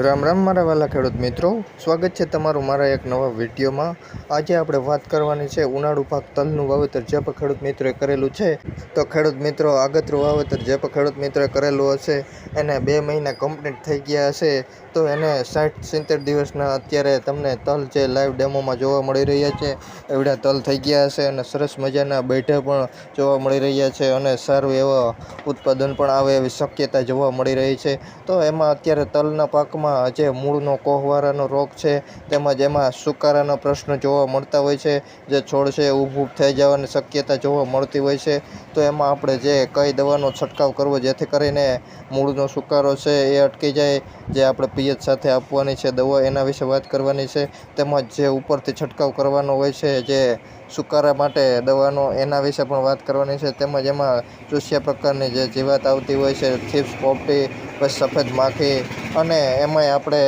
રામ રામ મારા વાલા ખેડૂત મિત્રો. સ્વાગત છે તમારું મારા એક નવા વિડીયોમાં. આજે આપણે વાત કરવાની છે ઉનાળુ પાક તલનું વાવેતર. જે પણ ખેડૂત મિત્રોએ કરેલું છે, તો ખેડૂત મિત્રો આગતરું વાવેતર જે પણ ખેડૂત મિત્રોએ કરેલું હશે, એને બે મહિના કમ્પ્લીટ થઈ ગયા હશે, તો એને સાઠ સિત્તેર દિવસના અત્યારે તમને તલ જે લાઈવ ડેમોમાં જોવા મળી રહ્યા છે, એવડા તલ થઈ ગયા હશે અને સરસ મજાના બેઠે પણ જોવા મળી રહ્યા છે અને સારું એવા ઉત્પાદન પણ આવે એવી શક્યતા જોવા મળી રહી છે. તો એમાં અત્યારે તલના પાકમાં જે મૂળનો કોહવારાનો રોગ છે, તેમજ એમાં સુકારાનો પ્રશ્ન જોવા મળતા હોય છે, જે છોડ છે ઊભ થઈ જવાની શક્યતા જોવા મળતી હોય છે. તો એમાં આપણે જે કઈ દવાનો છંટકાવ કરવો જેથી કરીને મૂળનો સુકારો છે એ અટકી જાય જે આપણે પિયત સાથે આપવાની છે, દવા એના વિશે વાત કરવાની છે, તેમજ જે ઉપરથી છંટકાવ કરવાનો હોય છે, જે સુકારા માટે દવાનો એના વિશે પણ વાત કરવાની છે, તેમજ એમાં ચૂસ્યા પ્રકારની જે જીવાત આવતી હોય છે થીપ્સ પોપટી પછી સફેદ માખી અને એમાંય આપણે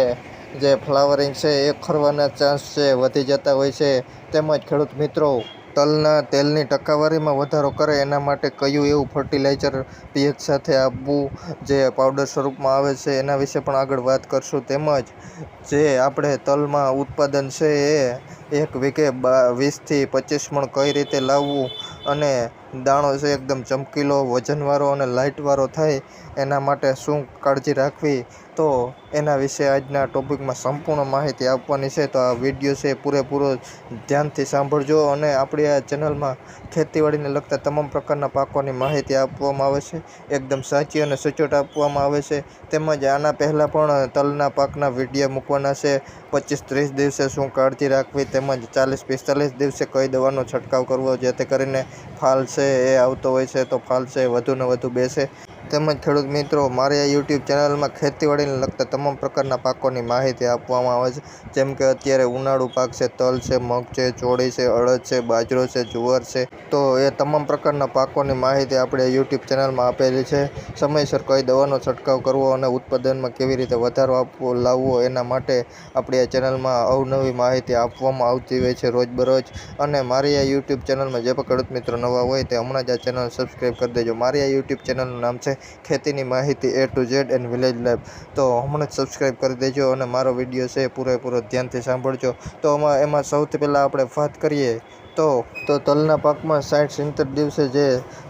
જે ફ્લાવરિંગ છે, એ ખરવાના ચાન્સ છે વધી જતા હોય છે, તેમજ ખેડૂત મિત્રો તલના તેલની ટકાવારીમાં વધારો કરે એના માટે કયું એવું ફર્ટિલાઇઝર પીએચ સાથે આપવું જે પાવડર સ્વરૂપમાં આવે છે એના વિશે પણ આગળ વાત કરશું. તેમજ જે આપણે તલમાં ઉત્પાદન છે એ એક બા વીસથી પચીસ મણ કઈ રીતે લાવવું અને દાણો છે એકદમ ચમકીલો, વજનવાળો અને લાઇટવાળો થાય એના માટે શું કાળજી રાખવી તો એના વિશે આજના ટોપિકમાં સંપૂર્ણ માહિતી આપવાની છે. તો આ વીડિયો છે પૂરેપૂરો ધ્યાનથી સાંભળજો અને આપણી આ ચેનલમાં ખેતીવાડીને લગતા તમામ પ્રકારના પાકોની માહિતી આપવામાં આવે છે. એકદમ સાચી અને સચોટ આપવામાં આવે છે. તેમજ આના પહેલાં પણ તલના પાકના વીડિયો મૂકવાના છે. પચીસ ત્રીસ દિવસે શું કાળજી રાખવી તેમજ ચાલીસ પિસ્તાલીસ દિવસે કઈ દવાનો છંટકાવ કરવો જેથી કરીને ફાલ છે એ આવતો હોય છે તો ફાલ છે વધુને વધુ બેસે. તેમજ ખેડૂત મિત્રો, મારી આ યુટ્યુબ ચેનલમાં ખેતીવાડીને લગતા તમામ પ્રકારના પાકોની માહિતી આપવામાં આવે છે. જેમ કે અત્યારે ઉનાળુ પાક છે, તલ છે, મગ છે, ચોળી છે, અડદ છે, બાજરો છે, જુવાર છે. તો એ તમામ પ્રકારના પાકોની માહિતી આપણે યુટ્યુબ ચેનલમાં આપેલી છે. સમયસર કઈ દવાનો છંટકાવ કરવો અને ઉત્પાદનમાં કેવી રીતે વધારો આપવો, લાવવો એના માટે આપણી આ ચેનલમાં અવનવી માહિતી આપવામાં આવતી હોય છે રોજબરોજ. અને મારી આ યુટ્યુબ ચેનલમાં જે પણ ખેડૂત મિત્રો નવા હોય તે હમણાં જ આ ચેનલ સબસ્ક્રાઈબ કરી દેજો. મારી આ યુટ્યુબ ચેનલનું નામ છે ખેતીની માહિતી A to Z and village life તો હમણાં જ સબસ્ક્રાઈબ કરી દેજો અને મારો વીડિયો છે પૂરેપૂરો ધ્યાનથી સાંભળજો. તો આમાં, એમાં સૌથી પહેલાં આપણે વાત કરીએ તો તો તલના પાકમાં સાઠ સિત્તેર દિવસે જે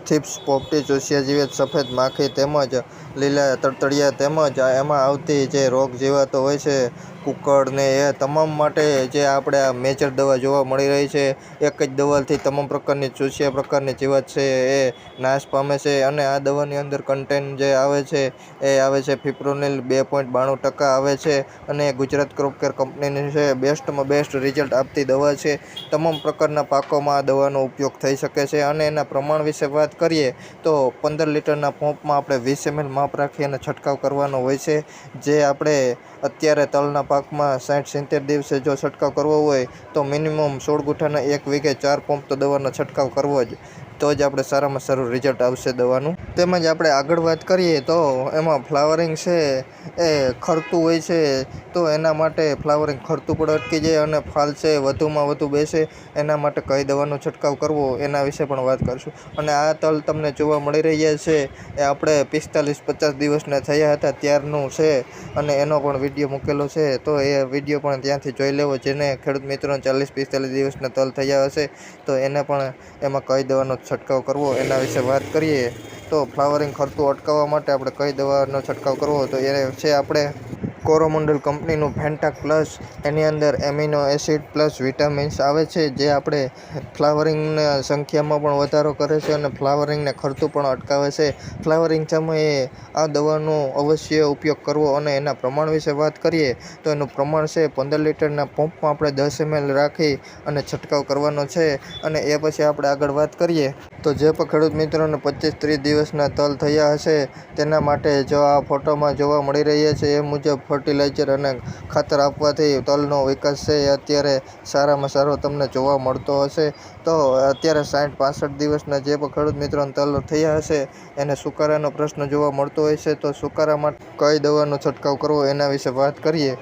થીપ્સ પોપટી, ચૂસિયા જીવેત, સફેદ માખી તેમજ લીલા તડતડિયા તેમજ એમાં આવતી જે રોગ જીવાતો હોય છે કુકડ ને એ તમામ માટે જે આપણે આ મેજર દવા જોવા મળી રહી છે, એક જ દવાથી તમામ પ્રકારની ચૂસિયા પ્રકારની જીવાત છે, એ નાશ પામે છે અને આ દવાની અંદર કન્ટેન જે આવે છે, એ આવે છે ફિપ્રોનિલ બે પોઈન્ટ બાણું ટકા આવે છે અને ગુજરાત ક્રોપ કેર કંપનીની છે બેસ્ટમાં બેસ્ટ રિઝલ્ટ આપતી દવા છે, તમામ પ્રકારના પાકોમાં આ દવાનો ઉપયોગ થઈ શકે છે અને એના પ્રમાણ વિશે વાત કરીએ તો પંદર લીટરના પંપમાં આપણે વીસ એમએલ માપ રાખી અને છંટકાવ કરવાનો હોય છે. જે આપણે અત્યારે તલના પાકમાં સાઠ સિત્તેર દિવસે જો છંટકાવ કરવો હોય તો મિનિમમ સોળ ગુઠાના એક વીઘે ચાર પંપ તો દવાનો છંટકાવ કરવો જ. તો જ આપણે સારામાં સારું રિઝલ્ટ આવશે દવાનું. તેમજ આપણે આગળ વાત કરીએ તો એમાં ફ્લાવરિંગ છે, એ ખરતું હોય છે, તો એના માટે ફ્લાવરિંગ ખરતું પણ અટકી જાય અને ફાલ છે, વધુમાં વધુ બેસે, એના માટે કઈ દવાનો છંટકાવ કરવો, એના વિશે પણ વાત કરીશું. અને આ તલ તમને જોવા મળી રહ્યા છે, એ આપણે પિસ્તાલીસ પચાસ દિવસના થયા હતા, ત્યારનું છે, અને એનો પણ વીડિયો મૂકેલો છે, તો એ વીડિયો પણ ત્યાંથી જોઈ લેવો, જેને ખેડૂત મિત્રોને ચાલીસ પિસ્તાલીસ દિવસના તલ થયા હશે, તો એને પણ એમાં કઈ દવાનો છંટકાવ કરવો, એના વિશે વાત કરીએ. તો ફ્લાવરિંગ ખરતું અટકાવવા માટે આપણે કઈ દવાનો છંટકાવ કરવો તો એ છે આપણે કોરોમંડલ કંપનીનું ફેન્ટાક પ્લસ, એની અંદર એમિનો એસિડ પ્લસ વિટામિન્સ આવે છે, જે આપણે ફ્લાવરિંગના સંખ્યામાં પણ વધારો કરે છે અને ફ્લાવરિંગને ખર્ચું પણ અટકાવે છે. ફ્લાવરિંગ સમયે આ દવાનો અવશ્ય ઉપયોગ કરવો અને એના પ્રમાણ વિશે વાત કરીએ તો એનું પ્રમાણ છે પંદર લીટરના પંપમાં આપણે દસ એમએલ રાખી અને છંટકાવ કરવાનો છે અને એ પછી આપણે આગળ વાત કરીએ. તો જે પણ ખેડૂત મિત્રોને પચીસ ત્રીસ દિવસના તલ થયા હશે, તેના માટે જો આ ફોટોમાં જોવા મળી રહ્યા છે, એ મુજબ ફર્ટિલાઇઝર અને ખાતર આપવાથી તલનો વિકાસ છે, એ અત્યારે સારામાં સારો તમને જોવા મળતો હશે. તો અત્યારે સાઠ પાસઠ દિવસના જે પણ ખેડૂત મિત્રોને તલ થયા હશે, એને સુકારાનો પ્રશ્ન જોવા મળતો હોય છે, તો સુકારા માટે કઈ દવાનો છંટકાવ કરવો એના વિશે વાત કરીએ.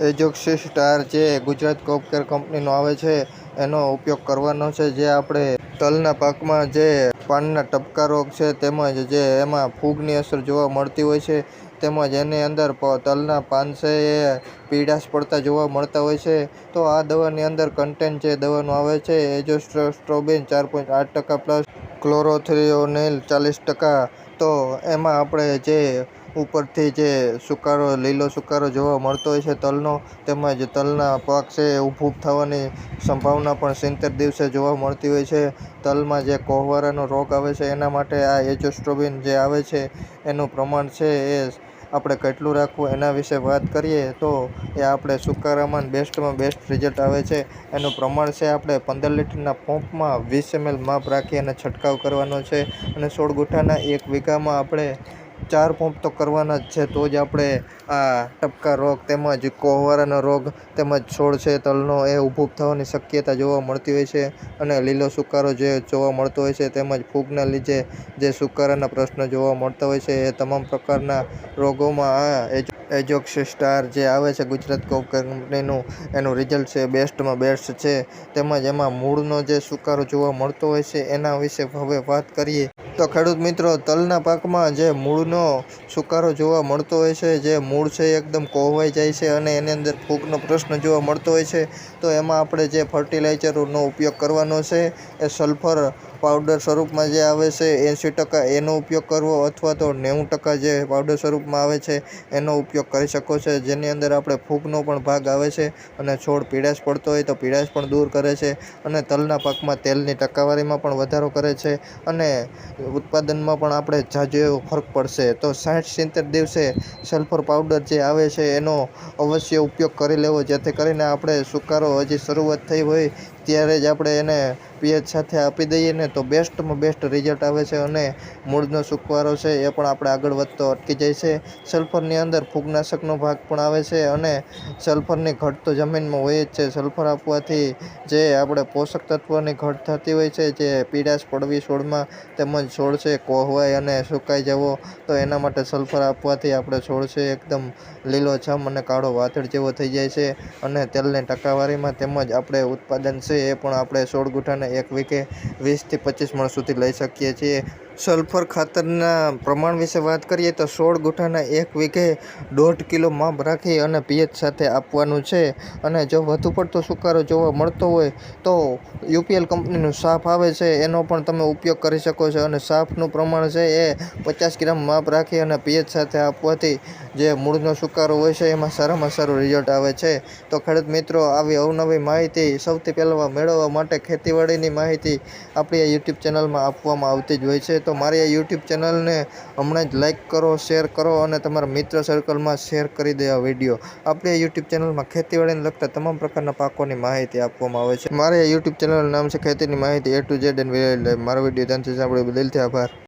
એજોક્સી સ્ટાર જે ગુજરાત કોપકેર કંપનીનો આવે છે એનો ઉપયોગ કરવાનો છે જે આપણે તલના પાકમાં જે પાનના ટપકા રોગ છે તેમજ જે એમાં ફૂગની અસર જોવા મળતી હોય છે તેમજ એની અંદર તલના પાન છે એ પીડાશ પડતા જોવા મળતા હોય છે. તો આ દવાની અંદર કન્ટેન્ટ જે દવાનું આવે છે એજોસ્ટ્રોબિન ચાર પોઈન્ટ આઠ ટકા પ્લસ ક્લોરોથ્રિયોનિલ ચાલીસ ટકા તો એમાં આપણે જે ઉપરથી જે સુકારો, લીલો સુકારો જોવા મળતો હોય છે, તલનો તેમજ તલના પાક છે એ ઊભ થવાની સંભાવના પણ સિત્તેર દિવસે જોવા મળતી હોય છે. તલમાં જે કોહવારાનો રોગ આવે છે, એના માટે આ એજોસ્ટ્રોબિન જે આવે છે, એનું પ્રમાણ છે એ આપણે કેટલું રાખવું, એના વિશે વાત કરીએ તો એ આપણે સુકારામાં બેસ્ટમાં બેસ્ટ રિઝલ્ટ આવે છે. એનું પ્રમાણ છે આપણે પંદર લીટરના પંપમાં વીસ એમએલ માપ રાખી અને છંટકાવ કરવાનો છે. અને સોળ ગુઠ્ઠાના એક વીઘામાં આપણે ચાર પંપ તો કરવાના જ છે, તો જ આપણે આ ટપકા રોગ તેમજ કોહવારાનો રોગ તેમજ છોડ છે, તલનો એ ઊભું થવાની શક્યતા જોવા મળતી હોય છે અને લીલો સુકારો જે જોવા મળતો હોય છે તેમજ ફૂગના લીધે જે સુકારાના પ્રશ્નો જોવા મળતા હોય છે, એ તમામ પ્રકારના રોગોમાં આ એજ એજોક્સી સ્ટાર જે આવે છે ગુજરાત કોપ કંપનીનું, એનું રિઝલ્ટ છે બેસ્ટમાં બેસ્ટ છે. તેમજ એમાં મૂળનો જે સુકારો જોવા મળતો હોય છે, એના વિશે હવે વાત કરીએ. તો ખેડૂત મિત્રો, તલના પાકમાં જે મૂળનો સુકારો જોવા મળતો હોય છે, જે મૂળ છે એકદમ કોહવાઈ જાય છે અને એની અંદર ફૂગનો પ્રશ્ન જોવા મળતો હોય છે, તો એમાં આપણે જે ફર્ટિલાઇઝરનો ઉપયોગ કરવાનો છે, એ સલ્ફર પાવડર સ્વરૂપમાં જે આવે છે એંસી ટકા એનો ઉપયોગ કરવો અથવા તો નેવું ટકા જે પાવડર સ્વરૂપમાં આવે છે, એનો ઉપયોગ કરી શકો છો. જેની અંદર આપણે ફૂગનો પણ ભાગ આવે છે અને છોડ પીડાશ પડતો હોય તો પીડાશ પણ દૂર કરે છે અને તલના પાકમાં તેલની ટકાવારીમાં પણ વધારો કરે છે અને ઉત્પાદનમાં પણ આપણે જાજો એવો ફરક પડશે. તો સાઠ સિત્તેર દિવસે સલ્ફર પાવડર જે આવે છે, એનો અવશ્ય ઉપયોગ કરી લેવો. જેથી કરીને આપણે સુકારો હજી શરૂઆત થઈ હોય ત્યારે જ આપણે એને પીએચ સાથે આપી દઈએ ને તો બેસ્ટમાં બેસ્ટ રિઝલ્ટ આવે છે અને મૂળનો સુકવારો છે એ પણ આપણે આગળ વધતો અટકી જાય છે. સલ્ફરની અંદર ફૂગનાશકનો ભાગ પણ આવે છે અને સલ્ફરની ઘટ તો જમીનમાં હોય જ છે. સલ્ફર આપવાથી જે આપણે પોષક તત્વોની ઘટ થતી હોય છે, જે પીડાશ પડવી, છોડમાં તેમજ છોડ છે, કોહવાય અને સુકાઈ જવો, તો એના માટે સલ્ફર આપવાથી આપણે છોડ છે એકદમ લીલોછમ અને કાળો વાતળ જેવો થઈ જાય છે અને તેલની ટકાવારીમાં તેમજ આપણે ઉત્પાદન છે એ પણ આપણે સોળ ગુઠાને એક વીકે વીસથી પચીસ મણ સુધી લઈ શકીએ છીએ. સલ્ફર ખાતરના પ્રમાણ વિશે વાત કરીએ તો સોળ ગુઠાના એક વીઘે દોઢ કિલો માપ રાખી અને પીએચ સાથે આપવાનું છે. અને જો વધુ પડતો સુકારો જોવા મળતો હોય તો યુપીએલ કંપનીનું સાફ આવે છે. એનો પણ તમે ઉપયોગ કરી શકો છો. અને સાફનું પ્રમાણ છે એ પચાસ ગ્રામ માપ રાખી અને પીએચ સાથે આપવાથી જે મૂળનો સુકારો હોય છે એમાં સારામાં સારું રિઝલ્ટ આવે છે. તો ખેડૂત મિત્રો, આવી અવનવી માહિતી સૌથી પહેલાં મેળવવા માટે ખેતીવાડીની માહિતી આપણી આ યુટ્યુબ ચેનલમાં આપવામાં આવતી જ હોય છે. તો મારી આ યુટ્યુબ ચેનલને હમણાં જ લાઇક કરો શેર કરો અને તમારા મિત્ર સર્કલમાં શેર કરી દે આ વીડિયો આપણી યુટ્યુબ ચેનલમાં ખેતીવાડીને લગતા તમામ પ્રકારના પાકોની માહિતી આપવામાં આવે છે. મારી આ યુટ્યુબ ચેનલનું નામ છે ખેતીની માહિતી એ ટુ ઝેડ એન્ડ મારો વીડિયો ત્યાંથી સાંભળ્યો દિલથી આભાર.